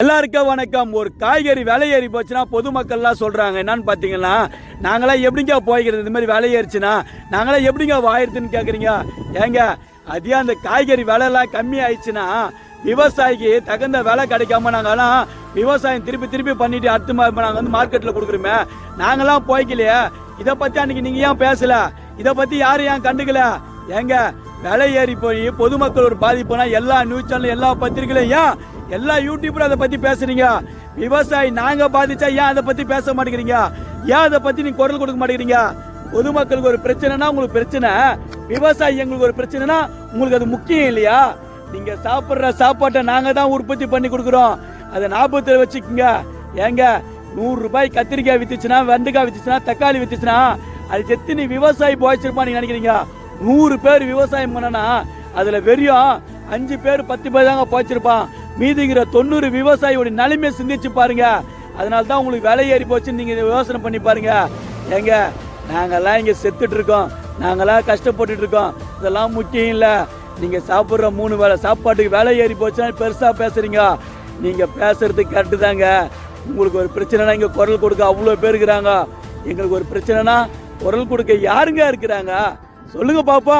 எல்லாருக்கும் வணக்கம். ஒரு காய்கறி விலை ஏறி போச்சுன்னா பொதுமக்கள்லாம் சொல்கிறாங்க என்னன்னு பார்த்தீங்கன்னா நாங்களாம் எப்படிங்க போய்க்கிறது? இந்த மாதிரி விலை ஏறிச்சுன்னா நாங்களாம் எப்படிங்க வாயிருதுன்னு கேட்குறீங்க ஏங்க அதே அந்த காய்கறி விலைலாம் கம்மி ஆயிடுச்சுன்னா விவசாயிக்கு தகுந்த விலை கிடைக்காம நாங்கள்லாம் விவசாயம் திருப்பி திருப்பி பண்ணிட்டு அடுத்த மா- நாங்கள் வந்து மார்க்கெட்டில் கொடுக்குறோமே நாங்களாம் போய்க்கலையே. இதை பற்றி அன்னைக்கு நீங்கள் ஏன் பேசலை? இதை பற்றி யாரும் ஏன் கண்டுக்கல? ஏங்க விலை ஏறி போய் பொதுமக்கள் ஒரு பாதிப்புனா எல்லா நியூஸ் சேனல் எல்லா பத்திரிகையிலையும் ஏன் எல்லா யூடியூபரும் அதை பத்தி பேசுறீங்க. விவசாயி நாங்க பாதிச்சா ஏன் அதை பத்தி பேச மாட்டேங்கிறீங்க? ஏன் அதை பத்தி நீங்கள் குரல் கொடுக்க மாட்டேங்கிறீங்க? பொதுமக்களுக்கு ஒரு பிரச்சனைனா உங்களுக்கு பிரச்சனை. விவசாயி எங்களுக்கு ஒரு பிரச்சனைனா உங்களுக்கு அது முக்கியம் இல்லையா? நீங்க சாப்பிடுற சாப்பாட்டை நாங்க தான் உற்பத்தி பண்ணி கொடுக்குறோம். அதை ஞாபகத்தில் வச்சுக்கோங்க. ஏங்க நூறு ரூபாய் கத்திரிக்காய் வித்துச்சுன்னா வெண்டைக்காய் வித்துச்சுன்னா தக்காளி வித்துச்சுன்னா அது எத்தனை விவசாயி போய்ச்சிருப்பான் நீங்க நினைக்கிறீங்க? நூறு பேர் விவசாயம் பண்ணனா அதுல வெறியும் அஞ்சு பேர் பத்து பேர் தாங்க போச்சிருப்பான் மீதிங்கிற தொண்ணூறு விவசாயியோட நிலைமையை சிந்திச்சு பாருங்க. அதனால தான் உங்களுக்கு விலை ஏறி போச்சுன்னு நீங்கள் யோசனை பண்ணி பாருங்க. ஏங்க நாங்கள்லாம் இங்கே செத்துட்டு இருக்கோம். நாங்களாம் கஷ்டப்பட்டுட்டு இருக்கோம். இதெல்லாம் முக்கியம் இல்லை. நீங்கள் சாப்பிட்ற மூணு வேளை சாப்பாட்டுக்கு விலை ஏறி போச்சுன்னா பெருசாக பேசுறீங்க. நீங்கள் பேசுறது கரெக்டு தாங்க. உங்களுக்கு ஒரு பிரச்சனைனா இங்கே குரல் கொடுக்க அவ்வளோ பேர் இருக்கிறாங்க. எங்களுக்கு ஒரு பிரச்சனைனா குரல் கொடுக்க யாருங்க இருக்கிறாங்க? சொல்லுங்க பாப்பா